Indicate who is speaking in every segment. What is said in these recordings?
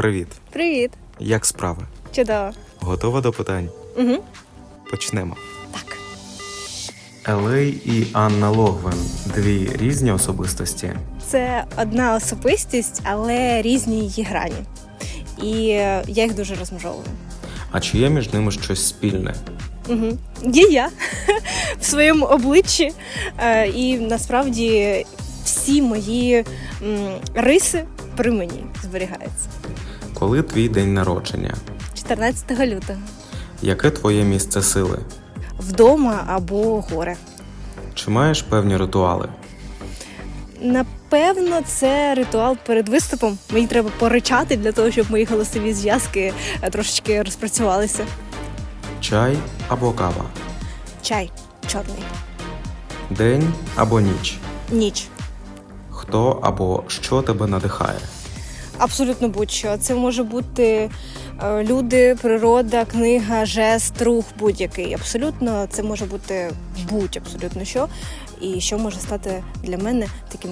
Speaker 1: Привіт!
Speaker 2: Привіт!
Speaker 1: Як справи?
Speaker 2: Чудово.
Speaker 1: Готова до питань?
Speaker 2: Угу.
Speaker 1: Почнемо.
Speaker 2: Так.
Speaker 1: Елей і Анна Логвин дві різні особистості.
Speaker 2: Це одна особистість, але різні її грані. І я їх дуже розмежовую.
Speaker 1: А чи є між ними щось спільне?
Speaker 2: Угу. Є я в своєму обличчі. Е, І насправді всі мої риси при мені зберігаються.
Speaker 1: Коли твій день народження?
Speaker 2: 14 лютого.
Speaker 1: Яке твоє місце сили?
Speaker 2: Вдома або горе.
Speaker 1: Чи маєш певні ритуали?
Speaker 2: Напевно, це ритуал перед виступом. Мені треба поричати для того, щоб мої голосові зв'язки е, трошечки розпрацювалися.
Speaker 1: Чай або кава?
Speaker 2: Чай чорний.
Speaker 1: День або ніч?
Speaker 2: Ніч.
Speaker 1: Хто або що тебе надихає?
Speaker 2: Абсолютно будь-що. Це може бути е, люди, природа, книга, жест, рух будь-який. Абсолютно, це може бути будь абсолютно що. І що може стати для мене таким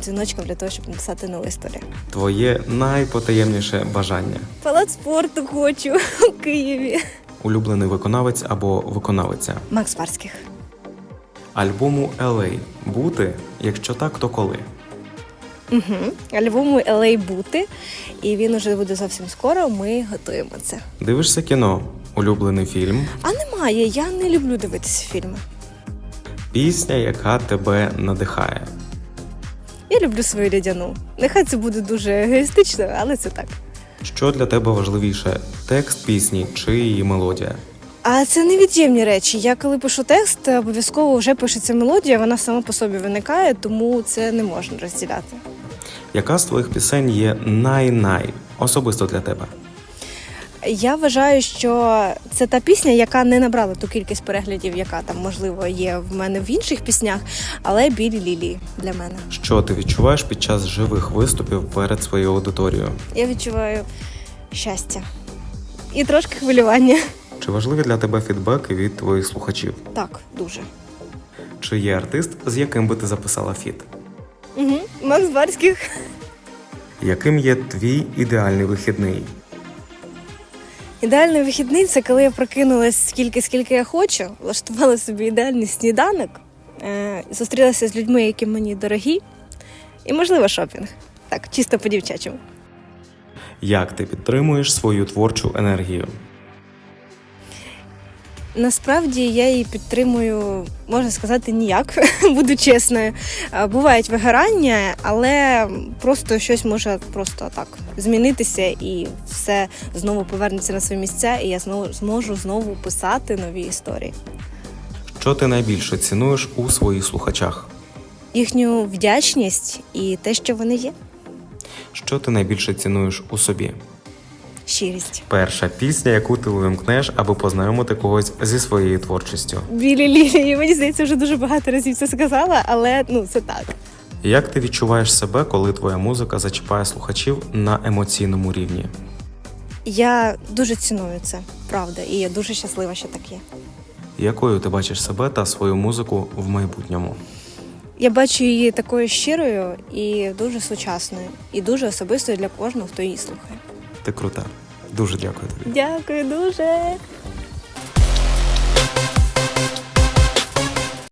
Speaker 2: дзвіночком для того, щоб написати нову історію.
Speaker 1: Твоє найпотаємніше бажання?
Speaker 2: Палац спорту хочу у Києві.
Speaker 1: Улюблений виконавець або виконавиця?
Speaker 2: Макс Барських.
Speaker 1: Альбому Елей бути? Якщо так, то коли?
Speaker 2: Угу. Альбому LA бути, і він уже буде зовсім скоро. Ми готуємо це.
Speaker 1: Дивишся кіно? Улюблений фільм?
Speaker 2: А немає, я не люблю дивитися фільми.
Speaker 1: Пісня, яка тебе надихає.
Speaker 2: Я люблю свою рядяну. Нехай це буде дуже егоїстично, але це так.
Speaker 1: Що для тебе важливіше: текст пісні чи її мелодія?
Speaker 2: А це невід'ємні речі. Я коли пишу текст, обов'язково вже пишеться мелодія, вона сама по собі виникає, тому це не можна розділяти.
Speaker 1: Яка з твоїх пісень є най-най особисто для тебе?
Speaker 2: Я вважаю, що це та пісня, яка не набрала ту кількість переглядів, яка там можливо є в мене в інших піснях, але білі лілії для мене.
Speaker 1: Що ти відчуваєш під час живих виступів перед своєю аудиторією?
Speaker 2: Я відчуваю щастя і трошки хвилювання.
Speaker 1: Чи важливі для тебе фідбеки від твоїх слухачів?
Speaker 2: Так, дуже.
Speaker 1: Чи є артист, з яким би ти записала фіт?
Speaker 2: Угу. Макс Барських.
Speaker 1: Яким є твій ідеальний вихідний?
Speaker 2: Ідеальний вихідний це коли я прокинулась скільки, скільки я хочу, влаштувала собі ідеальний сніданок, е- зустрілася з людьми, які мені дорогі, і, можливо, шопінг. Так, чисто по-дівчачому.
Speaker 1: Як ти підтримуєш свою творчу енергію?
Speaker 2: Насправді я її підтримую, можна сказати, ніяк, буду чесною. Е, Бувають вигорання, але просто щось може просто так змінитися, і все знову повернеться на свої місця, і я знову зможу знову писати нові історії.
Speaker 1: Що ти найбільше цінуєш у своїх слухачах?
Speaker 2: Їхню вдячність і те, що вони є.
Speaker 1: Що ти найбільше цінуєш у собі?
Speaker 2: Щирість.
Speaker 1: Перша пісня, яку ти увімкнеш, аби познайомити когось зі своєю творчістю.
Speaker 2: Білі лілії. Мені здається, вже дуже багато разів це сказала, але ну це так.
Speaker 1: Як ти відчуваєш себе, коли твоя музика зачіпає слухачів на емоційному рівні?
Speaker 2: Я дуже ціную це, правда, і я дуже щаслива, що так є.
Speaker 1: Якою ти бачиш себе та свою музику в майбутньому?
Speaker 2: Я бачу її такою щирою і дуже сучасною, і дуже особистою для кожного, хто її слухає.
Speaker 1: Ти крута. Дуже дякую.
Speaker 2: Дякую дуже.